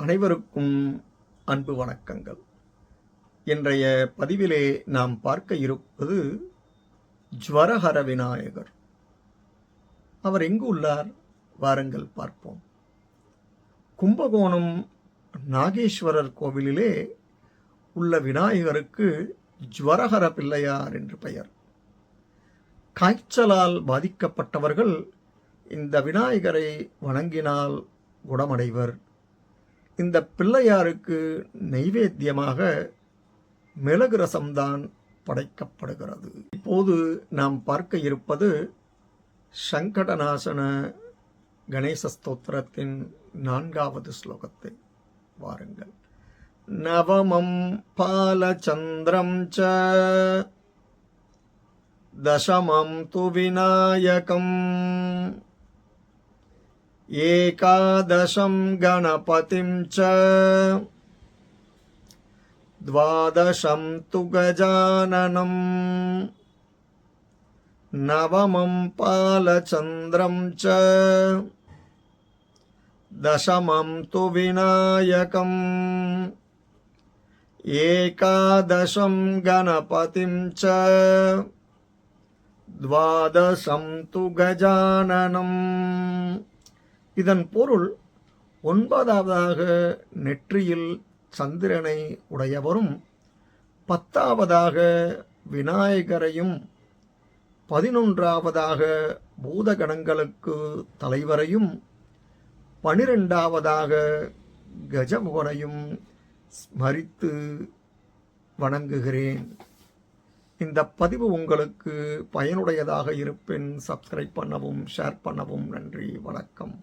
அனைவருக்கும் அன்பு வணக்கங்கள். இன்றைய பதிவிலே நாம் பார்க்க இருப்பது ஜுவரஹர விநாயகர். அவர் எங்கு உள்ளார்? வாருங்கள் பார்ப்போம். கும்பகோணம் நாகேஸ்வரர் கோவிலிலே உள்ள விநாயகருக்கு ஜுவரஹர பிள்ளையார் என்று பெயர். காய்ச்சலால் பாதிக்கப்பட்டவர்கள் இந்த விநாயகரை வணங்கினால் குணமடைவர். இந்த பிள்ளையாருக்கு நைவேத்தியமாக மிளகு ரசம்தான் படைக்கப்படுகிறது. இப்போது நாம் பார்க்க இருப்பது சங்கடநாசன கணேச ஸ்தோத்திரத்தின் நான்காவது ஸ்லோகத்தை வாருங்கள். நவமம் பாலச்சந்திரம் ச தசமம் து விநாயகம் एकादशं गणपतिं च। द्वादशं तु गजाननम् नवमं पालचन्द्रं च। दशमं तु विनायकम्। एकादशं गणपतिं च। द्वादशं तु गजाननम् இதன் பொருள் ஒன்பதாவதாக நெற்றியில் சந்திரனை உடையவரும் பத்தாவதாக விநாயகரையும் பதினொன்றாவதாக பூதகணங்களுக்கு தலைவரையும் பனிரெண்டாவதாக கஜமுகனையும் ஸ்மரித்து வணங்குகிறேன். இந்த பதிவு உங்களுக்கு பயனுடையதாக இருப்பின் சப்ஸ்கிரைப் பண்ணவும் ஷேர் பண்ணவும் நன்றி வணக்கம்.